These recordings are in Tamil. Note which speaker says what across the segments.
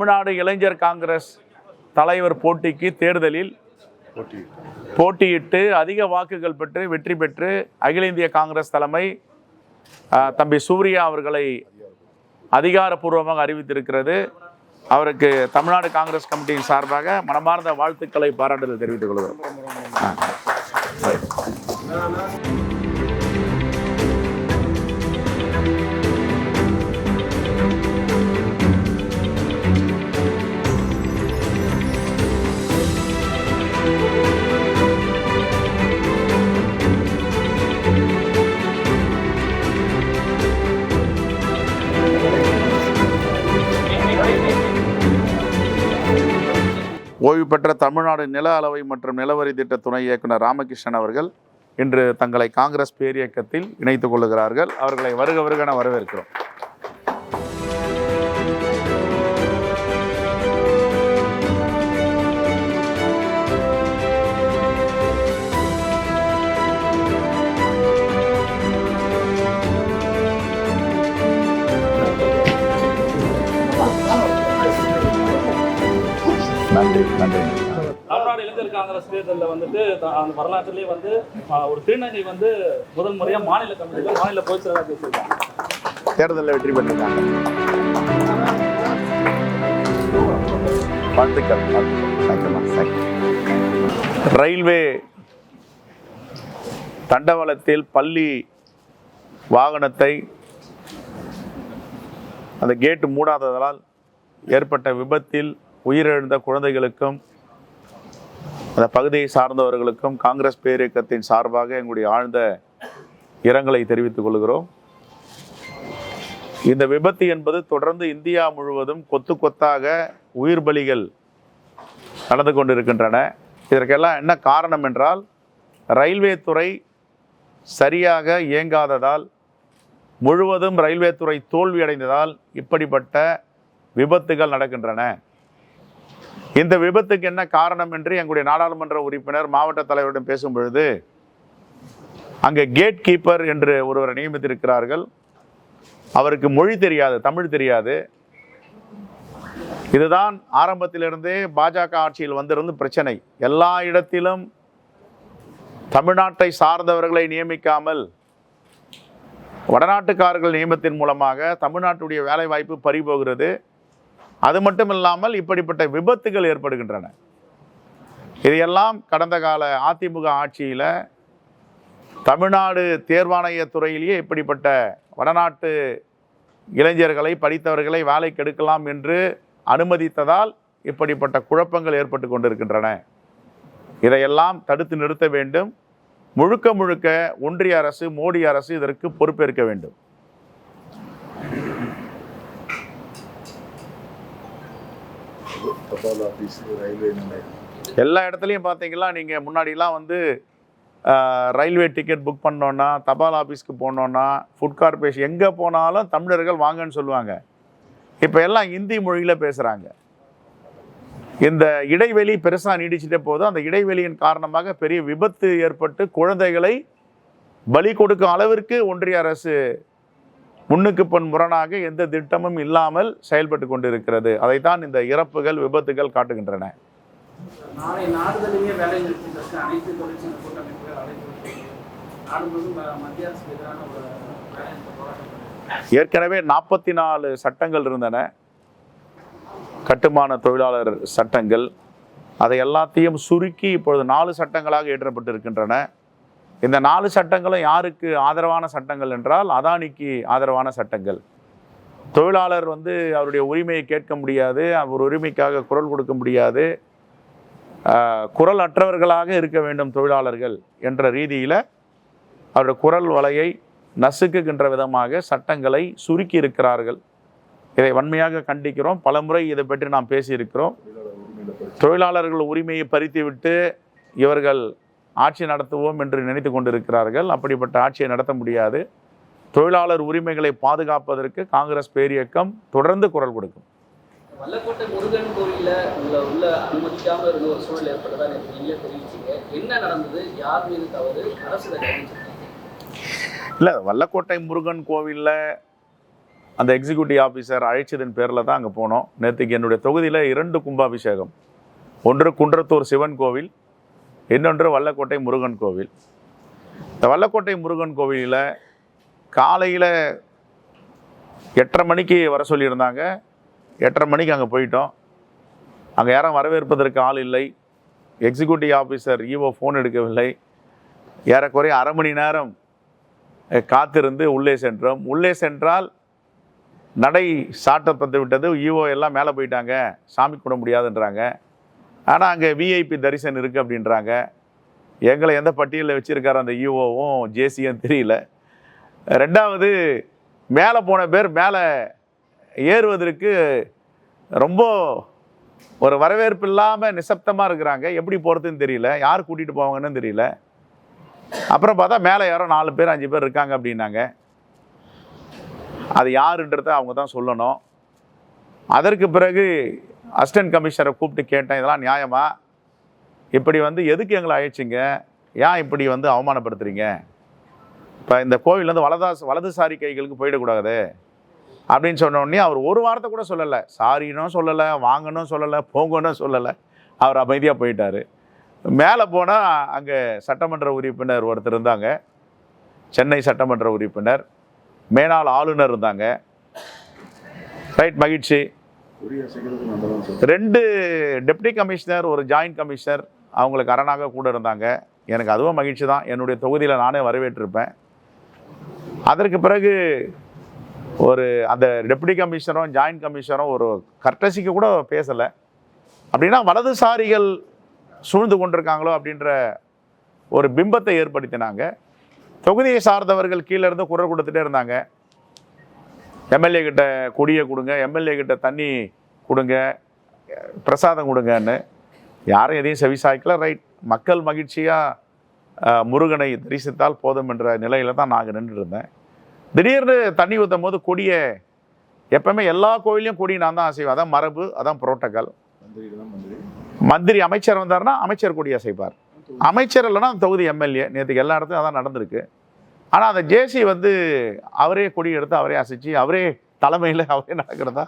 Speaker 1: தமிழ்நாடு இளைஞர் காங்கிரஸ் தலைவர் போட்டிக்கு தேர்தலில் போட்டியிட்டு அதிக வாக்குகள் பெற்று வெற்றி பெற்று அகில இந்திய காங்கிரஸ் தலைமை தம்பி சூர்யா அவர்களை அதிகாரப்பூர்வமாக அறிவித்திருக்கிறது. அவருக்கு தமிழ்நாடு காங்கிரஸ் கமிட்டியின் சார்பாக மனமார்ந்த வாழ்த்துக்களை பாராட்டுதல் தெரிவித்துக் கொள்கிறோம். பெற்ற தமிழ்நாடு நில அளவை மற்றும் நிலவரி திட்ட துணை இயக்குனர் ராமகிருஷ்ணன் அவர்கள் இன்று தங்களை காங்கிரஸ் பேரியக்கத்தில் இணைத்துக் கொள்கிறார்கள் அவர்களை வருக வருகன வரவேற்கிறோம்.
Speaker 2: அந்த வரலாற்றிலே வந்து ஒரு திருநங்கை வந்து முதல் முறையாக மாநில கமிட்டியில் மாநில பொதுச் செயலாளர் பேசியிருக்காங்க.
Speaker 1: தேர்தலில் வெற்றி பெற்றிருக்காங்க. வாழ்த்துக்கள். ரயில்வே தண்டவாளத்தில் பள்ளி வாகனத்தை அந்த கேட்டு மூடாததால் ஏற்பட்ட விபத்தில் உயிரிழந்த குழந்தைகளுக்கும் அந்த பகுதியை சார்ந்தவர்களுக்கும் காங்கிரஸ் பேரியக்கத்தின் சார்பாக எங்களுடைய ஆழ்ந்த இரங்கலை தெரிவித்துக் கொள்கிறோம். இந்த விபத்து என்பது தொடர்ந்து இந்தியா முழுவதும் கொத்து கொத்தாக உயிர் பலிகள் நடந்து கொண்டிருக்கின்றன. இதற்கெல்லாம் என்ன காரணம் என்றால் ரயில்வே துறை சரியாக இயங்காததால் முழுவதும் ரயில்வே துறை தோல்வியடைந்ததால் இப்படிப்பட்ட விபத்துகள் நடக்கின்றன. இந்த விபத்துக்கு என்ன காரணம் என்று எங்களுடைய நாடாளுமன்ற உறுப்பினர் மாவட்ட தலைவரிடம் பேசும் பொழுது அங்கே கேட் கீப்பர் என்று ஒருவரை நியமித்திருக்கிறார்கள். அவருக்கு மொழி தெரியாது தமிழ் தெரியாது. இதுதான் ஆரம்பத்திலிருந்தே பாஜக ஆட்சியில் வந்திருந்து பிரச்சனை. எல்லா இடத்திலும் தமிழ்நாட்டை சார்ந்தவர்களை நியமிக்காமல் வடநாட்டுக்காரர்கள் நியமத்தின் மூலமாக தமிழ்நாட்டுடைய வேலைவாய்ப்பு பறிபோகிறது. அது மட்டும் இல்லாமல் இப்படிப்பட்ட விபத்துகள் ஏற்படுகின்றன. இதையெல்லாம் கடந்த கால அதிமுக ஆட்சியில் தமிழ்நாடு தேர்வாணைய துறையிலேயே இப்படிப்பட்ட வடநாட்டு இளைஞர்களை படித்தவர்களை வேலைக்கு எடுக்கலாம் என்று அனுமதித்ததால் இப்படிப்பட்ட குழப்பங்கள் ஏற்பட்டு கொண்டிருக்கின்றன. இதையெல்லாம் தடுத்து நிறுத்த வேண்டும். முழுக்க முழுக்க ஒன்றிய அரசு மோடி அரசு இதற்கு பொறுப்பேற்க வேண்டும்.
Speaker 3: தபால் ஆஃபீஸ் ரயில்வே நிலையம்
Speaker 1: எல்லா இடத்துலையும் பார்த்தீங்கன்னா நீங்கள் முன்னாடிலாம் வந்து ரயில்வே டிக்கெட் புக் பண்ணோன்னா தபால் ஆஃபீஸ்க்கு போனோன்னா ஃபுட் கார்பரேஷன் எங்கே போனாலும் தமிழர்கள் வாங்கன்னு சொல்லுவாங்க. இப்போ எல்லாம் ஹிந்தி மொழியில் பேசுகிறாங்க இந்த இடைவெளி பெருசாக நீடிச்சிட்டே போதும் அந்த இடைவெளியின் காரணமாக பெரிய விபத்து ஏற்பட்டு குழந்தைகளை பலி கொடுக்கும் அளவிற்கு ஒன்றிய அரசு முன்னுக்கு பொன் முரணாக எந்த திட்டமும் இல்லாமல் செயல்பட்டு கொண்டிருக்கிறது. அதைத்தான் இந்த இறப்புகள் விபத்துகள் காட்டுகின்றன. ஏற்கனவே நாற்பத்தி நாலு சட்டங்கள் இருந்தன. கட்டுமான தொழிலாளர் சட்டங்கள் அதை எல்லாத்தையும் சுருக்கி இப்பொழுது நாலு சட்டங்களாக ஏற்றப்பட்டிருக்கின்றன. இந்த நாலு சட்டங்களும் யாருக்கு ஆதரவான சட்டங்கள் என்றால் அதானிக்கு ஆதரவான சட்டங்கள். தொழிலாளர் வந்து அவருடைய உரிமையை கேட்க முடியாது அவர் உரிமைக்காக குரல் கொடுக்க முடியாது. குரல் அற்றவர்களாக இருக்க வேண்டும் தொழிலாளர்கள் என்ற ரீதியில் அவருடைய குரல் வலையை நசுக்குகின்ற விதமாக சட்டங்களை சுருக்கி இருக்கிறார்கள். இதை வன்மையாக கண்டிக்கிறோம். பலமுறை இதை பற்றி நாம் பேசியிருக்கிறோம். தொழிலாளர்கள் உரிமையை பறித்துவிட்டு இவர்கள் ஆட்சி நடத்துவோம் என்று நினைத்து கொண்டிருக்கிறார்கள். அப்படிப்பட்ட ஆட்சியை நடத்த முடியாது. தொழிலாளர் உரிமைகளை பாதுகாப்பதற்கு காங்கிரஸ் பேரியக்கம் தொடர்ந்து குரல் கொடுக்கும்.
Speaker 4: வல்லக்கோட்டை முருகன் கோயில்ல உள்ள உள்ள அனுமதிக்காம இருந்த ஒரு சூழல் ஏற்பட்டதா நேற்று நீங்களே தெரிவிச்சீங்க. என்ன நடந்தது? யார் மீது தவறு? அரசு
Speaker 1: இல்லை வல்லக்கோட்டை முருகன் கோவிலில் அந்த எக்ஸிக்யூட்டிவ் ஆஃபீஸர் அழைச்சதன் பேரில் தான் அங்கே போனோம். நேற்றுக்கு என்னுடைய தொகுதியில் இரண்டு கும்பாபிஷேகம். ஒன்று குன்றத்தூர் சிவன் கோவில் இன்னொன்று வல்லக்கோட்டை முருகன் கோவில். இந்த வல்லக்கோட்டை முருகன் கோவிலில் காலையில் எட்டரை மணிக்கு வர சொல்லியிருந்தாங்க. எட்டரை மணிக்கு அங்கே போயிட்டோம். அங்கே யாரும் வரவேற்பதற்கு ஆள் இல்லை. எக்ஸிக்யூட்டிவ் ஆஃபீஸர் ஈவோ ஃபோன் எடுக்கவில்லை. ஏறக்குறைய அரை மணி நேரம் காத்திருந்து உள்ளே சென்றோம். உள்ளே சென்றால் நடை சாட்டப்பட்டு விட்டது. ஈவோ எல்லாம் மேலே போயிட்டாங்க. சாமி கும்பிட முடியாதுன்றாங்க. ஆனால் அங்கே விஐபி தரிசனம் இருக்குது அப்படின்றாங்க. எங்களை எந்த பட்டியலில் வச்சுருக்காரு அந்த இஓவும் ஜேசியும் தெரியல. ரெண்டாவது மேலே போன பேர் மேலே ஏறுவதற்கு ரொம்ப ஒரு வரவேற்பு இல்லாமல் நிசப்தமாக இருக்கிறாங்க. எப்படி போகிறதுன்னு தெரியல. யார் கூட்டிகிட்டு போவாங்கன்னு தெரியல. அப்புறம் பார்த்தா மேலே யாரோ நாலு பேர் அஞ்சு பேர் இருக்காங்க அப்படின்னாங்க. அது யாருன்றத அவங்க தான் சொல்லணும். அதற்கு பிறகு அசிஸ்டன்ட் கமிஷனரை கூப்பிட்டு கேட்டேன் இதெல்லாம் நியாயமா? இப்படி வந்து எதுக்கு எங்களை அழைச்சிங்க? ஏன் இப்படி வந்து அவமானப்படுத்துறீங்க? இப்போ இந்த கோவில்லேருந்து வலதாஸ் வலதுசாரி கைகளுக்கு போயிடக்கூடாது. அப்படின்னு சொன்னோடனே அவர் ஒரு வார்த்தை கூட சொல்லலை. சாரினும் சொல்லலை வாங்கணும் சொல்லலை போங்கன்னு சொல்லலை. அவர் அமைதியாக போயிட்டார். மேலே போனால் அங்கே சட்டமன்ற உறுப்பினர் ஒருத்தர் இருந்தாங்க. சென்னை சட்டமன்ற உறுப்பினர். மேனாள் ஆளுநர் இருந்தாங்க. ரைட் மகிழ்ச்சி. ரெண்டு டெப்டி கமிஷனர் ஒரு ஜாயின்ட் கமிஷனர் அவங்களுக்கு அரணாக கூட இருந்தாங்க. எனக்கு அதுவும் மகிழ்ச்சி தான். என்னுடைய தொகுதியில் நானே வரவேற்றிருப்பேன். அதற்கு பிறகு ஒரு அந்த டெப்டி கமிஷனரும் ஜாயின்ட் கமிஷனரும் ஒரு கர்டசிக்கு கூட பேசலை. அப்படின்னா வலதுசாரிகள் சூழ்ந்து கொண்டிருக்காங்களோ அப்படின்ற ஒரு பிம்பத்தை ஏற்படுத்தினாங்க. தொகுதியை சார்ந்தவர்கள் கீழே இருந்து குரல் கொடுத்துட்டே இருந்தாங்க. எம்எல்ஏ கிட்ட கொடியை கொடுங்க எம்எல்ஏ கிட்ட தண்ணி கொடுங்க பிரசாதம் கொடுங்கன்னு யாரும் எதையும் செவிசாய்க்கல. ரைட் மக்கள் மகிழ்ச்சியாக முருகனை தரிசித்தால் போதும் என்ற நிலையில தான் நாங்கள் நின்றுருந்தேன் இருந்தேன். திடீர்னு தண்ணி ஊற்றும் போது கொடியை எப்பவுமே எல்லா கோயிலையும் கொடி நான் தான் அசைவேன். அதான் மரபு அதான் புரோட்டோக்கால்
Speaker 3: மந்திரி
Speaker 1: அமைச்சர் வந்தார்னா அமைச்சர் கொடி அசைப்பார். அமைச்சர் இல்லைன்னா தொகுதி எம்எல்ஏ. நேற்றுக்கு எல்லா இடத்துலையும் அதான் நடந்திருக்கு. ஆனால் அந்த ஜேசி வந்து அவரே கொடி எடுத்து அவரே அசைச்சு அவரே தலைமையில் அவரே நடக்கிறதா?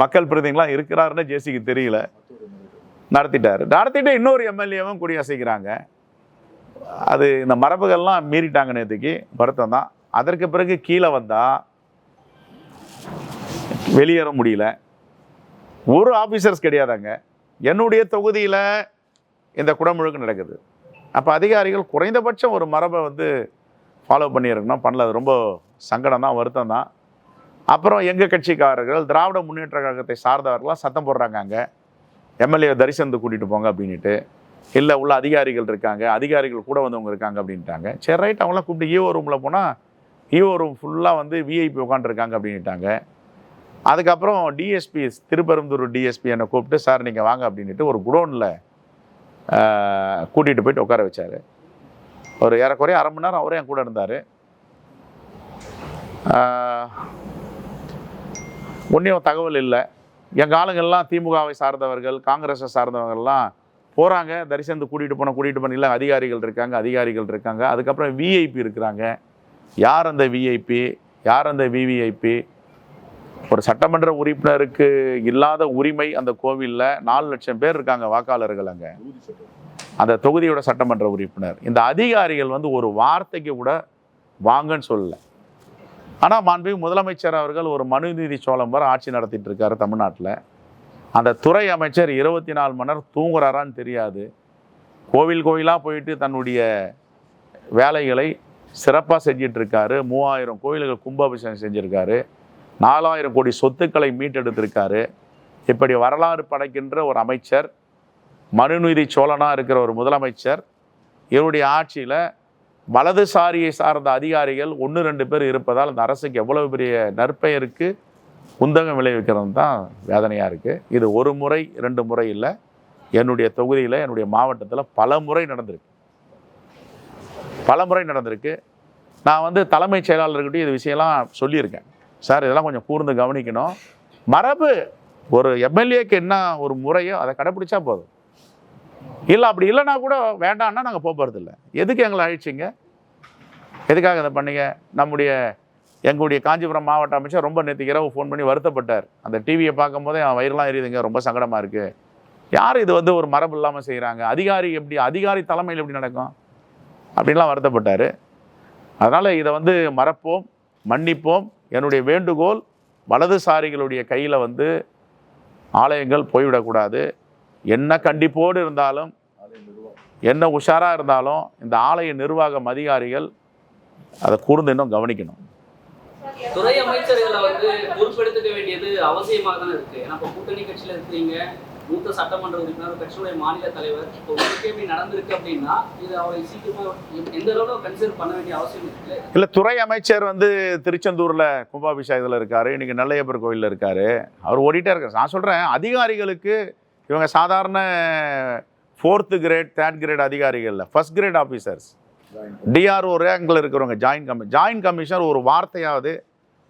Speaker 1: மக்கள் பிரதிநிதிகளாக இருக்கிறாருன்னு ஜேசிக்கு தெரியல. நடத்திட்டார். நடத்திட்டு இன்னொரு எம்எல்ஏவும் கொடி அசைக்கிறாங்க. அது இந்த மரபுகள்லாம் மீறிட்டாங்க நேற்றுக்கு வருத்தம் தான். அதற்கு பிறகு கீழே வந்தால் வெளியேற முடியல. ஒரு ஆஃபீஸர்ஸ் கிடையாதாங்க என்னுடைய தொகுதியில் இந்த குடமுழுக்கு நடக்குது. அப்போ அதிகாரிகள் குறைந்தபட்சம் ஒரு மரபை வந்து ஃபாலோ பண்ணியிருக்கணும். பண்ணல அது ரொம்ப சங்கடம் தான் வருத்தம் தான் அப்புறம் எங்கள் கட்சிக்காரர்கள் திராவிட முன்னேற்ற கழகத்தை சார்ந்தவர்கள்லாம் சத்தம் போடுறாங்க அங்கே. எம்எல்ஏ தரிசனத்துக்கு கூட்டிகிட்டு போங்க அப்படின்ட்டு இல்லை உள்ள அதிகாரிகள் இருக்காங்க அதிகாரிகள் கூட வந்தவங்க இருக்காங்க அப்படின்ட்டாங்க. சரி ரைட் அவங்களாம் கூப்பிட்டு ஈஓ ரூமில் போனால் ஈஓ ரூம் ஃபுல்லாக வந்து விஐபி உட்காந்துருக்காங்க அப்படின்ட்டாங்க அதுக்கப்புறம் டிஎஸ்பி திருப்பெரும்புதூர் டிஎஸ்பி என்னை கூப்பிட்டு சார் நீங்கள் வாங்க அப்படின்ட்டு ஒரு குடோனில் கூட்டிகிட்டு போயிட்டு உட்கார வச்சார். ஒரு ஏறக்குறைய அரை மணி நேரம் அவரே என் கூட இருந்தார். ஒன்றையும் தகவல் இல்லை. எங்கள் ஆளுங்கள்லாம் திமுகவை சார்ந்தவர்கள் காங்கிரஸை சார்ந்தவங்கள்லாம் போகிறாங்க தரிசனத்துக்கு கூட்டிகிட்டு போன கூட்டிகிட்டு போன இல்லை அதிகாரிகள் இருக்காங்க அதிகாரிகள் இருக்காங்க. அதுக்கப்புறம் விஐபி இருக்கிறாங்க. யார் அந்த விஐபி யார் அந்த விவிஐபி ஒரு சட்டமன்ற உறுப்பினருக்கு இல்லாத உரிமை அந்த கோவிலில் நாலு லட்சம் பேர் இருக்காங்க வாக்காளர்கள் அங்கே. அந்த தொகுதியோட சட்டமன்ற உறுப்பினர். இந்த அதிகாரிகள் வந்து ஒரு வார்த்தைக்கு கூட வாங்கன்னு சொல்லலை. ஆனால் மாண்பு முதலமைச்சர் அவர்கள் ஒரு மனுநீதி சோழம் வர ஆட்சி நடத்திட்டு இருக்காரு தமிழ்நாட்டில். அந்த துறை அமைச்சர் இருபத்தி நாலு மணி நேரம் தூங்குறாரான்னு தெரியாது. கோவில் கோவிலாக போயிட்டு தன்னுடைய வேலைகளை சிறப்பாக செஞ்சிட்ருக்காரு மூவாயிரம் கோயில்கள் கும்பாபிஷேகம் செஞ்சுருக்காரு. நாலாயிரம் கோடி சொத்துக்களை மீட்டெடுத்திருக்காரு. இப்படி வரலாறு படைக்கின்ற ஒரு அமைச்சர் மனுநீதி சோழனாக இருக்கிற ஒரு முதலமைச்சர் இவருடைய ஆட்சியில் வலதுசாரியை சார்ந்த அதிகாரிகள் ஒன்று ரெண்டு பேர் இருப்பதால் அந்த அரசுக்கு எவ்வளவு பெரிய நற்பெயருக்கு குந்தகம் விளைவிக்கிறது தான் வேதனையாக இருக்குது இது ஒரு முறை ரெண்டு முறை இல்லை. என்னுடைய தொகுதியில் என்னுடைய மாவட்டத்தில் பல முறை நடந்திருக்கு. பல முறை நடந்திருக்கு. நான் வந்து தலைமைச் செயலாளர்கிட்டயும் இது விஷயம்லாம் சொல்லியிருக்கேன். சார் இதெல்லாம் கொஞ்சம் கூர்ந்து கவனிக்கணும். மரபு ஒரு எம்எல்ஏக்கு என்ன ஒரு முறையோ அதை கடைப்பிடிச்சா போதும். இல்லை அப்படி இல்லைன்னா கூட வேண்டாம்னா நாங்கள் போக போகிறதில்ல எதுக்கு எங்களை அழிச்சிங்க? எதுக்காக இதை பண்ணீங்க? நம்முடைய எங்களுடைய காஞ்சிபுரம் மாவட்ட அமைச்சர் ரொம்ப நேற்று இரவு ஃபோன் பண்ணி வருத்தப்பட்டார். அந்த டிவியை பார்க்கும்போதே என் வயிறுலாம் எரியுதுங்க ரொம்ப சங்கடமாக இருக்குது யார் இது வந்து ஒரு மரபு இல்லாமல் செய்கிறாங்க அதிகாரி எப்படி அதிகாரி தலைமையில் எப்படி நடக்கும்? அப்படின்லாம் வருத்தப்பட்டார். அதனால் இதை வந்து மறப்போம் மன்னிப்போம். என்னுடைய வேண்டுகோள் வலதுசாரிகளுடைய கையில் வந்து ஆலயங்கள் போய்விடக்கூடாது. என்ன கண்டிப்போடு இருந்தாலும் என்ன உஷாராக இருந்தாலும் இந்த ஆலய நிர்வாகம் அதிகாரிகள் அதை கூர்ந்து இன்னும் கவனிக்கணும்.
Speaker 4: துறை அமைச்சர்களை வந்து பொறுப்பெடுத்துக்க வேண்டியது அவசியமாக தானே இருக்கு. ஏன்னா இப்போ கூட்டணி கட்சியில இருக்கிறீங்க மூத்த சட்டமன்ற உறுப்பினர் கட்சியுடைய மாநில தலைவர். இப்போ உங்களுக்கு எப்படி நடந்திருக்கு அப்படின்னா இது அவரை சீக்கிரமா எ- எந்த அளவுல கன்சிடர் பண்ண வேண்டிய அவசியம் இருக்கு?
Speaker 1: இல்லை துறை அமைச்சர் வந்து திருச்செந்தூரில் கும்பாபிஷேகத்தில் இருக்கார் இன்றைக்கி நெல்லையப்பர் கோயிலில் இருக்கார். அவர் ஓடிட்டே இருக்கார். நான் சொல்கிறேன் அதிகாரிகளுக்கு இவங்க சாதாரண ஃபோர்த்து கிரேட் தேர்ட் கிரேட் அதிகாரிகள் இல்லை. ஃபர்ஸ்ட் கிரேட் ஆஃபீஸர்ஸ் டிஆர்ஓ ரேங்கில் இருக்கிறவங்க ஜாயின்ட் கமி ஜாயின்ட் கமிஷனர் ஒரு வார்த்தையாவது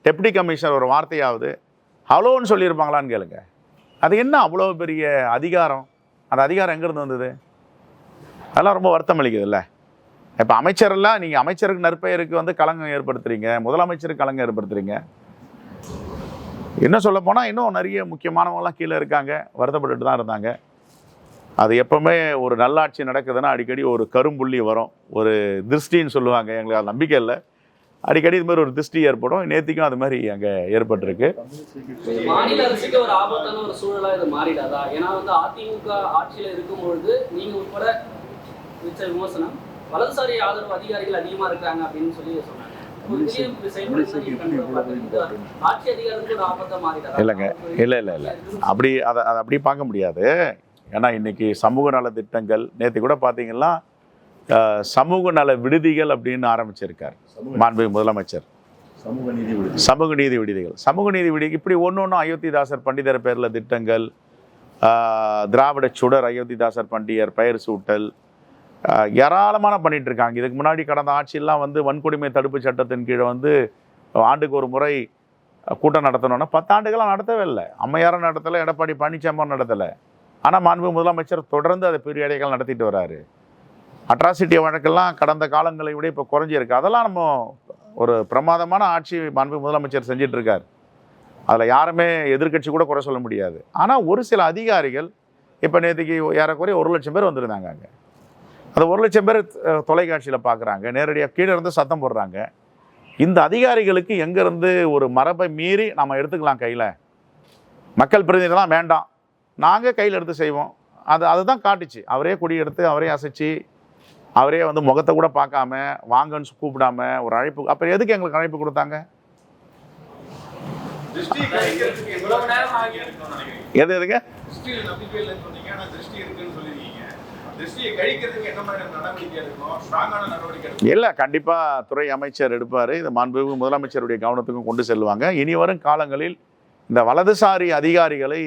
Speaker 1: டெப்டி கமிஷனர் ஒரு வார்த்தையாவது ஹலோன்னு சொல்லியிருப்பாங்களான்னு கேளுங்க. அது என்ன அவ்வளோ பெரிய அதிகாரம்? அந்த அதிகாரம் எங்கேருந்து வந்தது? அதெல்லாம் ரொம்ப வருத்தம் அளிக்குதுல்ல. இப்போ அமைச்சரெல்லாம் நீங்கள் அமைச்சருக்கு நற்பெயருக்கு வந்து களங்கம் ஏற்படுத்துறீங்க முதலமைச்சருக்கு களங்கம் ஏற்படுத்துறீங்க. என்ன சொல்ல போனால் இன்னும் நிறைய முக்கியமானவங்களாம் கீழே இருக்காங்க. வருத்தப்பட்டுட்டு தான் இருந்தாங்க. அது எப்போவுமே ஒரு நல்லாட்சி நடக்குதுன்னா அடிக்கடி ஒரு கரும்புள்ளி வரும். ஒரு திருஷ்டின்னு சொல்லுவாங்க. எங்களுக்கு அது நம்பிக்கை இல்லை. அடிக்கடி இது மாதிரி ஒரு திருஷ்டி ஏற்படும். நேத்திக்கும் அது மாதிரி அங்கே ஏற்பட்டிருக்கு.
Speaker 4: மாநில அரசுக்கு ஒரு ஆபத்தான ஒரு சூழலாக இது மாறிடாதா? ஏன்னா வந்து அதிமுக ஆட்சியில் இருக்கும்பொழுது நீங்கள் உட்பட விமர்சனம் வலதுசாரி ஆதரவு அதிகாரிகள் அதிகமாக இருக்காங்க அப்படின்னு சொல்லி சொன்னாங்க
Speaker 1: இல்லைங்க. இல்லை இல்லை இல்லை. அப்படி அதை அதை அப்படி பார்க்க முடியாது. ஏன்னா இன்னைக்கு சமூக நல திட்டங்கள் நேற்று கூட பார்த்தீங்கன்னா சமூக நல விடுதிகள் அப்படின்னு ஆரம்பிச்சிருக்கார்.
Speaker 3: சமூக
Speaker 1: மாண்பு முதலமைச்சர்.
Speaker 3: சமூக நீதி விடுதி.
Speaker 1: சமூக நீதி விடுதிகள். சமூக நீதி விடுதி இப்படி ஒன்று ஒன்றும் அயோத்திதாசர் பண்டிதர் பேரில் திட்டங்கள் ஆஹ், திராவிட சுடர் அயோத்திதாசர் பண்டிதர் பெயர் சூட்டல் ஏராளமான பண்ணிட்டு இருக்காங்க இதுக்கு முன்னாடி கடந்த ஆட்சியெல்லாம் வந்து வன்கொடுமை தடுப்பு சட்டத்தின் கீழே வந்து ஆண்டுக்கு ஒரு முறை கூட்டம் நடத்தணும்னா பத்தாண்டுகளாக நடத்தவே இல்லை. அம்மையாரும் நடத்தலை எடப்பாடி பழனிசாமியும் நடத்தலை. ஆனால் மாண்பு முதலமைச்சர் தொடர்ந்து அதை பீரியடைகள் நடத்திட்டு வராரு. அட்ராசிட்டி வழக்கெல்லாம் கடந்த காலங்களை விட இப்போ குறைஞ்சிருக்கு. அதெல்லாம் நம்ம ஒரு பிரமாதமான ஆட்சி மாண்பு முதலமைச்சர் செஞ்சிட்ருக்கார். அதில் யாருமே எதிர்க்கட்சி கூட குறை சொல்ல முடியாது. ஆனால் ஒரு சில அதிகாரிகள் இப்போ நேற்றுக்கு ஏறக்குறைய ஒரு லட்சம் பேர் வந்திருந்தாங்க அங்கே. அந்த ஒரு லட்சம் பேர் தொலைக்காட்சியில் பார்க்குறாங்க நேரடியாக கீழே இருந்து சத்தம் போடுறாங்க. இந்த அதிகாரிகளுக்கு எங்கேருந்து ஒரு மரபை மீறி நம்ம எடுத்துக்கலாம் கையில்? மக்கள் பிரதிநிதிலாம் வேண்டாம். நாங்கள் கையில் எடுத்து செய்வோம். அது அதுதான் காட்டுச்சு. அவரே கொடி எடுத்து அவரே அசைச்சு அவரே வந்து முகத்தை கூட பார்க்காம வாங்கன்னு கூப்பிடாம ஒரு அழைப்பு அப்புறம் எதுக்கு எங்களுக்கு அழைப்பு கொடுத்தாங்க? எது எதுங்க? இல்லை கண்டிப்பாக துறை அமைச்சர் எடுப்பார். இது மாண்புமிகு முதலமைச்சருடைய கவனத்துக்கும் கொண்டு செல்வாங்க. இனி வரும் காலங்களில் இந்த வலதுசாரி அதிகாரிகளை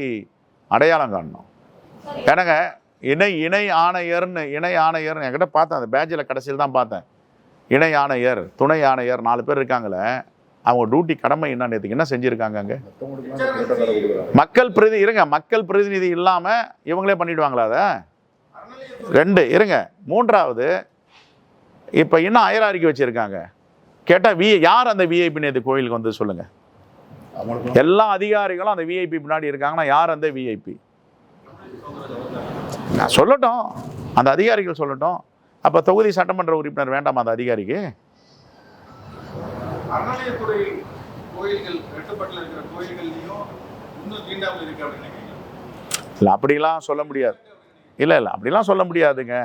Speaker 1: அடையாளம் காணணும். ஏன்னாங்க இணை இணை ஆணையர்னு இணை ஆணையர்னு என்கிட்ட பார்த்தேன். அந்த பேட்சில் கடைசியில் தான் பார்த்தேன். இணை ஆணையர் துணை ஆணையர் நாலு பேர் இருக்காங்களே. அவங்க டியூட்டி கடமை என்ன நேற்றுக்கு என்ன செஞ்சுருக்காங்க அங்கே? மக்கள் பிரதி இருங்க மக்கள் பிரதிநிதி இல்லாமல் இவங்களே பண்ணிடுவாங்களா அதை? ரெண்டு இருங்க. மூன்றாவது இப்போ இன்னும் அயராரிக்கை வச்சுருக்காங்க. கேட்டால் வி யார் அந்த விஐபி நேற்று கோயிலுக்கு வந்து சொல்லுங்கள் எல்லா அதிகாரிகளும் அந்த விஐபி முன்னாடி இருக்காங்கன்னா யார் அந்த விஐபி நான் சொல்லட்டும். அந்த அதிகாரிகள் சொல்லட்டும். அப்போ தொகுதி சட்டமன்ற உறுப்பினர் வேண்டாமா அந்த அதிகாரிக்கு? இல்லை அப்படிலாம் சொல்ல முடியாது. இல்லை இல்லை அப்படிலாம் சொல்ல முடியாதுங்க.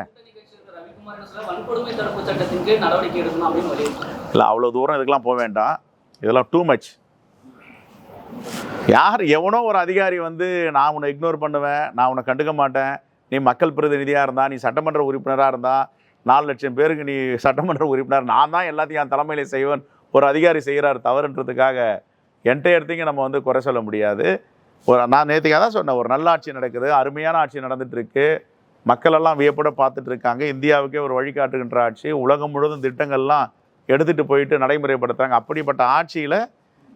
Speaker 1: இல்லை அவ்வளோ தூரம் இதுக்கெல்லாம் போக வேண்டாம். இதெல்லாம் டூ மச் யார் எவனோ ஒரு அதிகாரி வந்து நான் உன்னை இக்னோர் பண்ணுவேன் நான் உன்னை கண்டுக்க மாட்டேன். நீ மக்கள் பிரதிநிதியாக இருந்தா நீ சட்டமன்ற உறுப்பினராக இருந்தா நாலு லட்சம் பேருக்கு நீ சட்டமன்ற உறுப்பினர் நான் தான் எல்லாத்தையும் என் தலைமையிலே செய்வேன். ஒரு அதிகாரி செய்கிறார் தவறுன்றதுக்காக. என்கிட்ட எடுத்தையும் நம்ம வந்து குறை சொல்ல முடியாது. ஒரு நான் நேற்றுக்கு அதான் சொன்னேன் ஒரு நல்ல ஆட்சி நடக்குது அருமையான ஆட்சி நடந்துட்டு இருக்கு மக்கள் எல்லாம் வியப்போட பார்த்துட்டு இருக்காங்க இந்தியாவுக்கே ஒரு வழிகாட்டுகின்ற ஆட்சி. உலகம் முழுவதும் திட்டங்கள்லாம் எடுத்துட்டு போயிட்டு நடைமுறைப்படுத்துறாங்க. அப்படிப்பட்ட ஆட்சியில்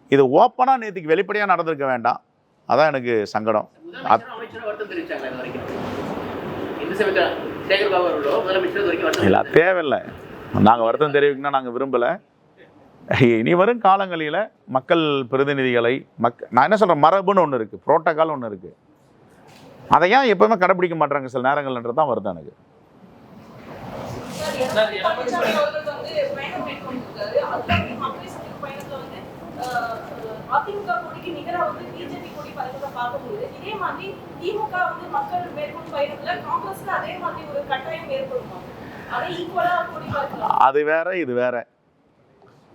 Speaker 1: இது ஓப்பனாக நேற்றுக்கு வெளிப்படையாக நடந்திருக்க வேண்டாம். அதான் எனக்கு சங்கடம். இல்லை. தேவையில்லை. நாங்கள் வருத்தம் தெரிவிக்கணும்னா நாங்கள் விரும்பலை. இனி வரும் காலங்களில் மக்கள் பிரதிநிதிகளை மக் நான் என்ன சொல்கிறேன் மரபுன்னு ஒன்று இருக்குது புரோட்டோக்கால் ஒன்று இருக்குது அதை ஏன் எப்போவுமே கடைப்பிடிக்க மாட்டாங்க சில நேரங்கள்ன்றது தான் வருது எனக்கு.
Speaker 5: அது
Speaker 1: வேற இது வேற.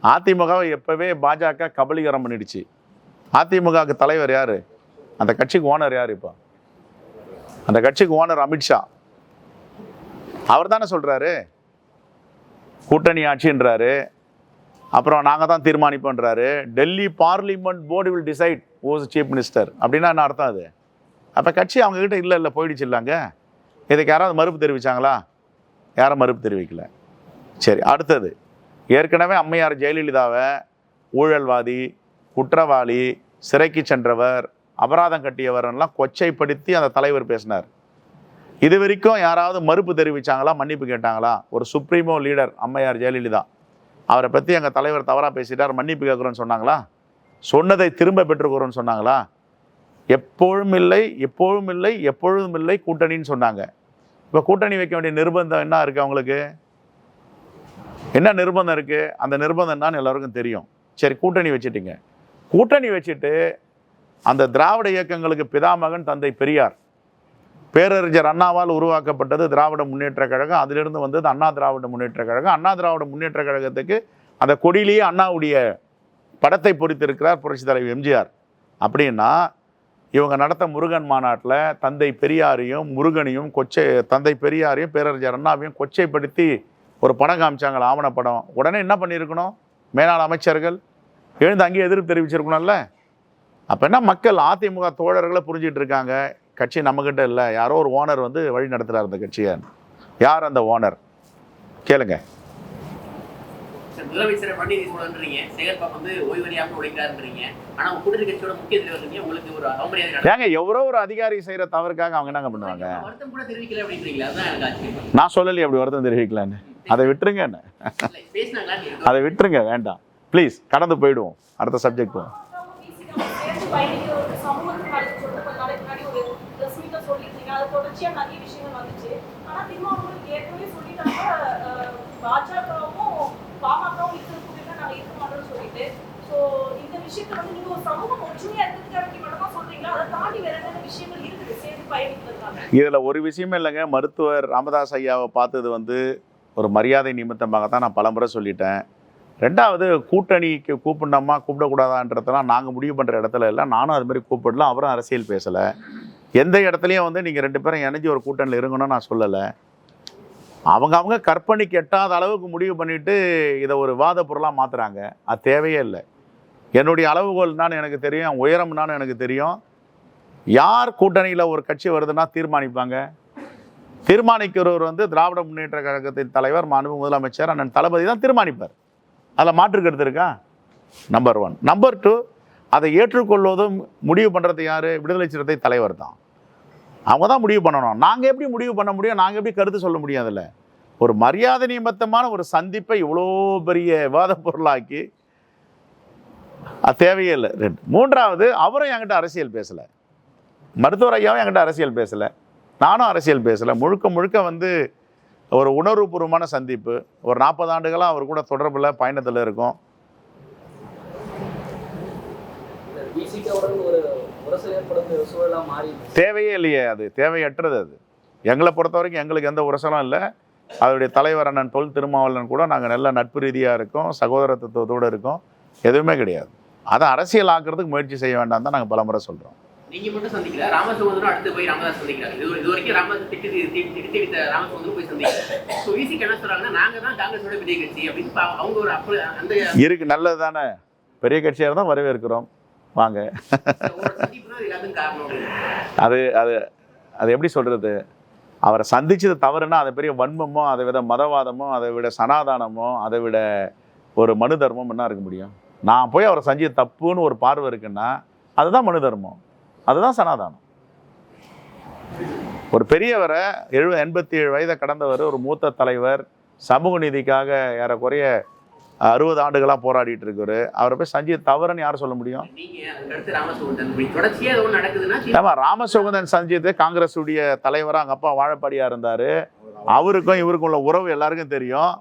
Speaker 1: அதிமுகவை எப்போவே பாஜக கபலீகரம் பண்ணிடுச்சு. அதிமுகவுக்கு தலைவர் யார்? அந்த கட்சிக்கு ஓனர் யார் இப்போ? அந்த கட்சிக்கு ஓனர் அமித்ஷா அவர் தானே சொல்கிறாரு கூட்டணி ஆட்சின்றாரு. அப்புறம் நாங்கள் தான் தீர்மானிப்போன்றாரு. Delhi parliament board will decide who's chief minister அப்படின்னா என்ன அர்த்தம் அது? அப்போ கட்சி அவங்கக்கிட்ட இல்லை இல்லை போயிடுச்சு இல்லைங்க இதுக்கு யாராவது மறுப்பு தெரிவிச்சாங்களா? யாரும் மறுப்பு தெரிவிக்கல. சரி அடுத்தது. ஏற்கனவே அம்மையார் ஜெயலலிதாவை ஊழல்வாதி குற்றவாளி சிறைக்கு சென்றவர் அபராதம் கட்டியவர்லாம் கொச்சைப்படுத்தி அந்த தலைவர் பேசினார். இது வரைக்கும் யாராவது மறுப்பு தெரிவித்தாங்களா மன்னிப்பு கேட்டாங்களா? ஒரு சுப்ரீமோ லீடர் அம்மையார் ஜெயலலிதா. அவரை பற்றி எங்கள் தலைவர் தவறாக பேசிட்டார் மன்னிப்பு கேட்குறோன்னு சொன்னாங்களா? சொன்னதை திரும்ப பெற்றுக்கிறோன்னு சொன்னாங்களா? எப்பொழுதும் இல்லை எப்பொழுதும் இல்லை எப்பொழுதும் இல்லை கூட்டணின்னு சொன்னாங்க. இப்போ கூட்டணி வைக்க வேண்டிய நிர்பந்தம் என்ன இருக்குது அவங்களுக்கு? என்ன நிர்பந்தம் இருக்குது அந்த நிர்பந்தம் எல்லோருக்கும் எல்லாருக்கும் தெரியும். சரி கூட்டணி வச்சுட்டிங்க. கூட்டணி வச்சுட்டு அந்த திராவிட இயக்கங்களுக்கு பிதாமகன் தந்தை பெரியார். பேரறிஞர் அண்ணாவால் உருவாக்கப்பட்டது திராவிட முன்னேற்ற கழகம். அதிலிருந்து வந்தது அண்ணா திராவிட முன்னேற்ற கழகம். அண்ணா திராவிட முன்னேற்ற கழகத்துக்கு அந்த கொடியிலேயே அண்ணாவுடைய படத்தை பொறித்திருக்கிறார் புரட்சி தலைவர் எம்ஜிஆர். அப்படின்னா இவங்க நடத்த முருகன் மாநாட்டில் தந்தை பெரியாரையும் முருகனையும் கொச்சை தந்தை பெரியாரையும் பேரறிஞர் அண்ணாவையும் கொச்சைப்படுத்தி ஒரு படம் காமிச்சாங்களா ஆவணப்படம் உடனே என்ன பண்ணியிருக்கணும்? மேலாள் அமைச்சர்கள். எழுந்து அங்கேயே எதிர்ப்பு தெரிவிச்சிருக்கணும்ல. அப்போ என்ன மக்கள் அதிமுக தோழர்களை புரிஞ்சிட்டு இருக்காங்க கட்சி நம்மக்கிட்ட இல்லை. யாரோ ஒரு ஓனர் வந்து வழி நடத்துகிறார் அந்த கட்சியை. யார் அந்த ஓனர்? கேளுங்க.
Speaker 6: சார், முதலமைச்சரை பன்னீர் சொல்றீங்க சேகர்பாபு வந்து ஓய்வறியாமல் உழைக்கிறாருன்றீங்க. ஆனா உங்க கூட்டணி கட்சியோட முக்கிய தலைவர் இருக்கீங்க உங்களுக்கு ஒரு அவமரியாதை நடக்குது.
Speaker 1: ஏங்க எவரோ ஒரு அதிகாரி செய்கிற தவறுக்காக அவங்க என்னங்க பண்ணுவாங்க?
Speaker 6: வருத்தம் கூட தெரிவிக்கல அப்படின்றீங்களா? அதான் எனக்கு ஆச்சரியம்.
Speaker 1: நான் சொல்லலையே அப்படி வருத்தம் தெரிவிக்கலான்னு. அதை விட்டுருங்க என்ன? அதை விட்டுருங்க வேண்டாம். ப்ளீஸ் கடந்து போயிடுவோம். அடுத்த சப்ஜெக்ட் போவோம்? இதில் ஒரு விஷயமே இல்லைங்க. மருத்துவர் ராமதாஸ் ஐயாவை பார்த்தது வந்து ஒரு மரியாதை நிமித்தமாக தான் நான் பலமுறை சொல்லிட்டேன். ரெண்டாவது கூட்டணிக்கு கூப்பிடணுமா கூப்பிடக்கூடாதான்றதெல்லாம் நாங்கள் முடிவு பண்ணுற இடத்துல இல்லை. நானும் அது மாதிரி கூப்பிடலாம் அவரும் அரசியல் பேசலை. எந்த இடத்துலையும் வந்து நீங்கள் ரெண்டு பேரும் இணைஞ்சு ஒரு கூட்டணியில் இருங்கணும்னு நான் சொல்லலை. அவங்க அவங்க கற்பனைக்கு எட்டாத அளவுக்கு முடிவு பண்ணிவிட்டு இதை ஒரு வாத பொருளாக மாற்றுறாங்க அது தேவையே இல்லை. என்னுடைய அளவுகோல்னான்னு எனக்கு தெரியும் உயரம்னான்னு எனக்கு தெரியும். யார் கூட்டணியில் ஒரு கட்சி வருதுன்னா தீர்மானிப்பாங்க? தீர்மானிக்கிறவர் வந்து திராவிட முன்னேற்ற கழகத்தின் தலைவர் மாண்பு முதலமைச்சர் அண்ணன் தளபதி தான் தீர்மானிப்பார். அதில் மாற்று கருத்து இருக்கா? நம்பர் ஒன் நம்பர் டூ அதை ஏற்றுக்கொள்வதும் முடிவு பண்ணுறது யார்? விடுதலை சிறுத்தை தலைவர் தான். அவங்க தான் முடிவு பண்ணணும். நாங்கள் எப்படி முடிவு பண்ண முடியும்? நாங்கள் எப்படி கருத்து சொல்ல முடியும் அதில்? ஒரு மரியாதை நிமித்தமான ஒரு சந்திப்பை இவ்வளோ பெரிய விவாத பொருளாக்கி அது தேவையே இல்லை. ரெண்டு மூன்றாவது அவரும் என்கிட்ட அரசியல் பேசலை. மருத்துவர் ஐயாவும் என்கிட்ட அரசியல் பேசலை. நானும் அரசியல் பேசலை. முழுக்க முழுக்க வந்து ஒரு உணர்வுபூர்வமான சந்திப்பு. ஒரு நாற்பது ஆண்டுகளாக அவர் கூட தொடர்பில் பயணத்தில் இருக்கோம். தேவையே இல்லையே அது. தேவையற்றது அது. எங்களை பொறுத்த வரைக்கும் எங்களுக்கு எந்த உரசலும் இல்லை. அவருடைய தலைவர் அண்ணன் தொல் திருமாவளவன் கூட நாங்கள் நல்ல நட்பு ரீதியாக இருக்கோம். சகோதரத்துவத்தோடு இருக்கோம். எதுவுமே கிடையாது. அதை அரசியல் ஆக்குறதுக்கு முயற்சி செய்ய வேண்டாம் தான் நாங்கள் பலமுறை சொல்கிறோம்
Speaker 6: நீங்க மட்டும் சந்திக்கல ராமசுவந்தரும் அடுத்து போய் ராமதாஸ் சந்திக்கிறாங்க இது இது வரைக்கும் ராமதாஸ் திட்டு திட்டு திட்டு திட்டு ராமசுவந்தரும் போய் சந்திக்கிறாங்க ஸோ விசிக்கு என்ன சொல்றாங்கன்னா நாங்க தான் காங்கிரஸோட பெரிய கட்சி அப்படின்னு அவங்க ஒரு அப்ப அந்த
Speaker 1: இருக்கு நல்லது தானே பெரிய கட்சியாக தான் வரவேற்கிறோம். வாங்க. அது அது அது எப்படி சொல்கிறது அவரை சந்திச்சது தவறுனா அதை பெரிய வன்மமோ அதை விட மதவாதமோ அதை விட சனாதானமோ அதை விட ஒரு மனு தர்மம் என்ன இருக்க முடியும்? நான் போய் அவரை செஞ்சது தப்புன்னு ஒரு பார்வை இருக்குன்னா அதுதான் மனு தர்மம் அதுதான் சனாதானம். ஒரு பெரியவரை எழு எண்பத்தி ஏழு வயதை கடந்தவர் ஒரு மூத்த தலைவர் சமூக நீதிக்காக ஏறக்குறைய அறுபது ஆண்டுகளாக போராடிட்டு இருக்காரு அவரை போய் சஞ்சீத் தவறுன்னு யார் சொல்ல முடியும்?
Speaker 6: நீங்க அதுக்கடுத்து ராமசுகுந்தன்
Speaker 1: சஞ்சீத் காங்கிரஸ் உடைய தலைவராக அவங்க அப்பா வாழப்பாடியா இருந்தாரு. அவருக்கும் இவருக்கும் உள்ள உறவு எல்லாருக்கும் தெரியும்.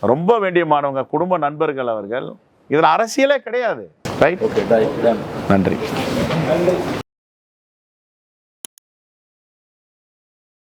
Speaker 3: ரொம்ப வேண்டியவர் அவரு.
Speaker 1: ரொம்ப வேண்டியமானவங்க குடும்ப நண்பர்கள் அவர்கள். இதில் அரசியலே கிடையாது. ரைட்
Speaker 3: ஓகே
Speaker 1: நன்றி. Thank you.